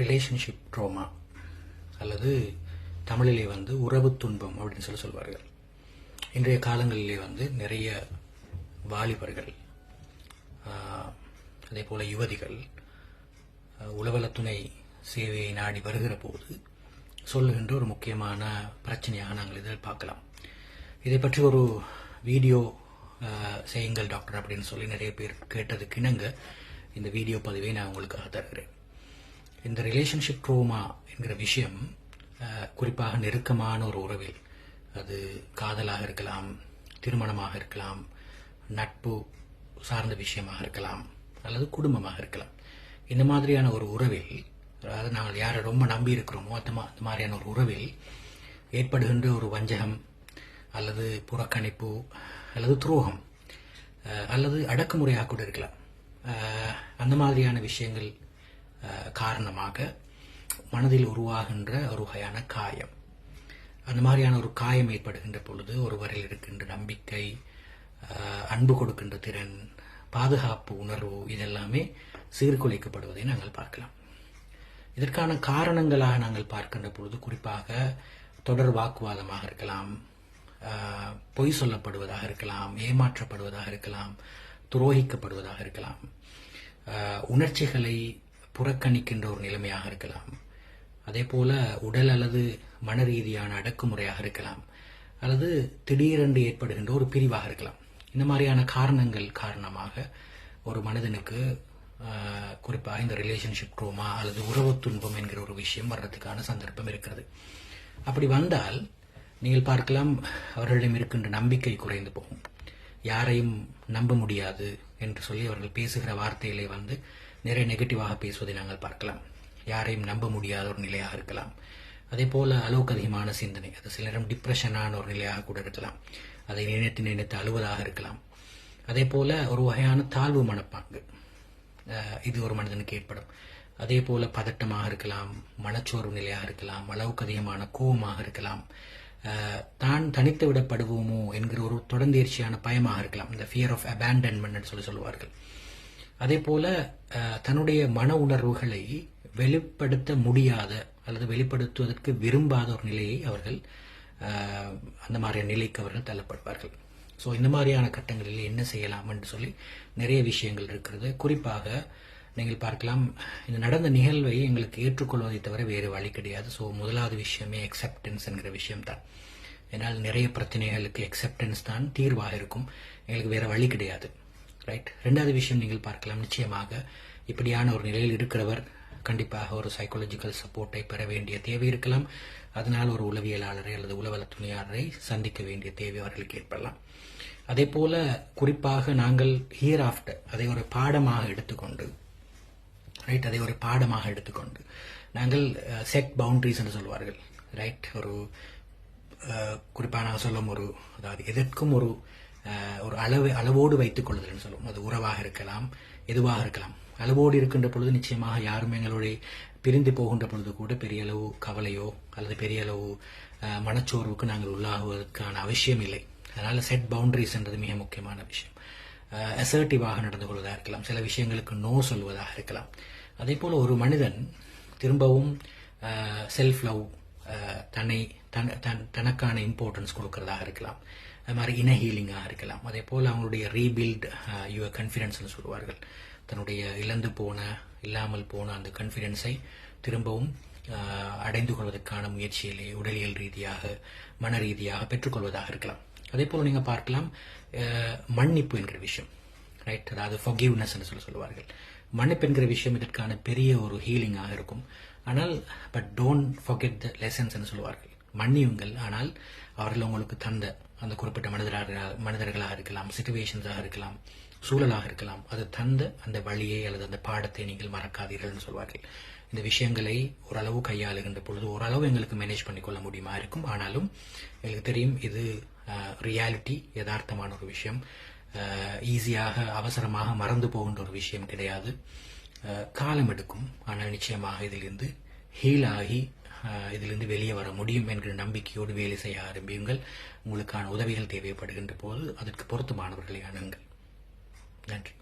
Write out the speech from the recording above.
Relationship trauma அல்லது தமிழிலே வந்து உறவு துன்பம் அப்படின்னு சொல்லி சொல்வார்கள். இன்றைய காலங்களிலே வந்து நிறைய வாலிபர்கள் அதே போல யுவதிகள் உளவலத்துணை துணை சேவையை நாடி வருகிற போது சொல்லுகின்ற ஒரு முக்கியமான பிரச்சனையாக நாங்கள் இதில் பார்க்கலாம். இதை பற்றி ஒரு வீடியோ செய்யுங்கள் டாக்டர் அப்படின்னு சொல்லி நிறைய பேர் கேட்டதுக்கு இணங்க இந்த வீடியோ பதிவை நான் உங்களுக்காக தருகிறேன். இந்த ரிலேஷன்ஷிப் ட்ரோமா என்கிற விஷயம் குறிப்பாக நெருக்கமான ஒரு உறவில் அது காதலாக இருக்கலாம் திருமணமாக இருக்கலாம் நட்பு சார்ந்த விஷயமாக இருக்கலாம் அல்லது குடும்பமாக இருக்கலாம். இந்த மாதிரியான ஒரு உறவில் அதாவது நாங்கள் யாரை ரொம்ப நம்பி இருக்கிறோமோ அந்த அந்த மாதிரியான ஒரு உறவில் ஏற்படுகின்ற ஒரு வஞ்சகம் அல்லது புறக்கணிப்பு அல்லது துரோகம் அல்லது அடக்குமுறையாக கூட இருக்கலாம். அந்த மாதிரியான விஷயங்கள் காரணமாக மனதில் உருவாகின்ற ஒரு வகையான காயம். அந்த மாதிரியான ஒரு காயம் ஏற்படுகின்ற பொழுது ஒருவரில் இருக்கின்ற நம்பிக்கை அன்பு கொடுக்கின்ற திறன் பாதுகாப்பு உணர்வு இதெல்லாமே சீர்குலைக்கப்படுவதை நாங்கள் பார்க்கலாம். இதற்கான காரணங்களாக நாங்கள் பார்க்கின்ற பொழுது குறிப்பாக தொடர் வாக்குவாதமாக இருக்கலாம் பொய் சொல்லப்படுவதாக இருக்கலாம் ஏமாற்றப்படுவதாக இருக்கலாம் துரோகிக்கப்படுவதாக இருக்கலாம். உணர்ச்சிகளை புறக்கணிக்கின்ற ஒரு நிலைமையாக இருக்கலாம். அதே போல உடல் அல்லது மன ரீதியான அடக்குமுறையாக இருக்கலாம். அல்லது திடீரென்று ஏற்படுகின்ற ஒரு பிரிவாக இருக்கலாம். இந்த மாதிரியான காரணங்கள் காரணமாக ஒரு மனிதனுக்கு குறிப்பாக இந்த ரிலேஷன்ஷிப் ட்ரோமா அல்லது உறவு துன்பம் என்கிற ஒரு விஷயம் வர்றதுக்கான சந்தர்ப்பம் இருக்கிறது. அப்படி வந்தால் நீங்கள் பார்க்கலாம் அவர்களிடம் இருக்கின்ற நம்பிக்கை குறைந்து போகும். யாரையும் நம்ப முடியாது என்று சொல்லி அவர்கள் பேசுகிற வார்த்தையிலே வந்து நிறைய நெகட்டிவாக பேசுவதை நாங்கள் பார்க்கலாம். யாரையும் நம்ப முடியாத ஒரு நிலையாக இருக்கலாம். அதே போல அளவுக்கு அதிகமான சிந்தனை அது சில நேரம் டிப்ரெஷனான ஒரு நிலையாக கூட இருக்கலாம். அதை நினைத்து நினைத்து அழுவதாக இருக்கலாம். அதே போல ஒரு வகையான தாழ்வு மனப்பாங்கு இது ஒரு மனிதனுக்கு ஏற்படும். அதே போல பதட்டமாக இருக்கலாம் மனச்சோர்வு நிலையாக இருக்கலாம் அளவுக்கு அதிகமான கோபமாக இருக்கலாம். தான் தனித்து விடப்படுவோமோ என்கிற ஒரு தொடர்ந்தேர்ச்சியான பயமாக இருக்கலாம். இந்த ஃபியர் ஆஃப் அபேண்டன்மெண்ட் சொல்லி சொல்லுவார்கள். அதே போல தன்னுடைய மன உணர்வுகளை வெளிப்படுத்த முடியாத அல்லது வெளிப்படுத்துவதற்கு விரும்பாத ஒரு நிலையை அவர்கள் அந்த மாதிரியான நிலைக்கு அவர்கள் தள்ளப்படுவார்கள். ஸோ இந்த மாதிரியான கட்டங்களில் என்ன செய்யலாம் என்று சொல்லி நிறைய விஷயங்கள் இருக்கிறது. குறிப்பாக நீங்கள் பார்க்கலாம் இந்த நடந்த நிகழ்வை எங்களுக்கு ஏற்றுக்கொள்வதை தவிர வேறு வழி கிடையாது. ஸோ முதலாவது விஷயமே அக்செப்டன்ஸ் என்கிற விஷயம்தான். ஏன்னால் நிறைய பிரச்சனைகளுக்கு அக்செப்டன்ஸ் தான் தீர்வாக இருக்கும். எங்களுக்கு வேற வழி கிடையாது. ரைட் ரெண்டாவது விஷயம் நீங்கள் பார்க்கலாம். நிச்சயமாக இப்படியான ஒரு நிலையில் இருக்கிறவர் கண்டிப்பாக ஒரு சைக்காலஜிக்கல் சப்போர்ட்டை பெற வேண்டிய தேவை இருக்கலாம். அதனால் ஒரு உளவியலாளரை அல்லது உளவல துணையாளரை சந்திக்க வேண்டிய தேவை அவர்களுக்கு ஏற்படலாம். அதே போல குறிப்பாக நாங்கள் ஹியர் ஆஃப்டர் அதை ஒரு பாடமாக எடுத்துக்கொண்டு ரைட் அதை ஒரு பாடமாக எடுத்துக்கொண்டு நாங்கள் uh, செட் பவுண்டரிஸ் என்று சொல்வார்கள். ரைட் ஒரு uh, குறிப்பாக நான் சொல்லும் ஒரு அதாவது எதற்கும் ஒரு ஒரு அளவு அளவோடு வைத்துக் கொள்ளுதல்னு சொல்லுவோம் அது உறவாக இருக்கலாம் எதுவாக இருக்கலாம். அளவோடு இருக்கின்ற பொழுது நிச்சயமாக யாரும் எங்களுடைய பிரிந்து போகின்ற பொழுது கூட பெரிய அளவு கவலையோ அல்லது பெரிய அளவு மனச்சோர்வுக்கு நாங்கள் உள்ளாகுவதற்கான அவசியம் இல்லை. அதனால செட் பவுண்டரிஸ்ன்றது மிக முக்கியமான விஷயம். அசர்ட்டிவாக நடந்து கொள்வதாக இருக்கலாம். சில விஷயங்களுக்கு நோ சொல்வதாக இருக்கலாம். அதே போல ஒரு மனிதன் திரும்பவும் செல்ஃப் லவ் தன்னை தன்- தன்- தனக்கான இம்பார்ட்டன்ஸ் கொடுக்கறதாக இருக்கலாம். அது மாதிரி இன ஹீலிங்காக இருக்கலாம். அதே போல் அவங்களுடைய ரீபில்ட் யுவர் கன்ஃபிடென்ஸ்னு சொல்லுவார்கள். தன்னுடைய இழந்து போன இல்லாமல் போன அந்த கான்ஃபிடென்ஸை திரும்பவும் அடைந்து கொள்வதற்கான முயற்சியிலே உடலியல் ரீதியாக மன ரீதியாக பெற்றுக்கொள்வதாக இருக்கலாம். அதே போல் நீங்கள் பார்க்கலாம் மன்னிப்பு என்கிற விஷயம். ரைட் அதாவது ஃபொகிவ்னஸ் என்று சொல்லி சொல்லுவார்கள். மன்னிப்பு என்கிற விஷயம் இதற்கான பெரிய ஒரு ஹீலிங்காக இருக்கும். ஆனால் but don't forget the lessons என்று சொல்லுவார்கள். மன்னியுங்கள். ஆனால் அவர்கள் உங்களுக்கு தந்த அந்த குறிப்பிட்ட மனிதராக மனிதர்களாக இருக்கலாம் சுச்சுவேஷன்ஸாக இருக்கலாம் சூழலாக இருக்கலாம் அது தந்த அந்த வழியை அல்லது அந்த பாடத்தை நீங்கள் மறக்காதீர்கள் சொல்வார்கள். இந்த விஷயங்களை ஓரளவு கையாளுகின்ற பொழுது ஓரளவு எங்களுக்கு மேனேஜ் பண்ணிக்கொள்ள முடியுமா இருக்கும். ஆனாலும் எங்களுக்கு தெரியும் இது ரியாலிட்டி யதார்த்தமான ஒரு விஷயம். ஈஸியாக அவசரமாக மறந்து போகின்ற ஒரு விஷயம் கிடையாது. காலம் எடுக்கும். ஆனால் நிச்சயமாக இதிலிருந்து ஹீல் ஆகி இதிலிருந்து வெளியே வர முடியும் என்கிற நம்பிக்கையோடு வேலை செய்ய ஆரம்பியுங்கள். உங்களுக்கான உதவிகள் தேவைப்படுகின்ற போது அதற்கு பொருத்தமானவர்களை அணுங்கள் நன்றி.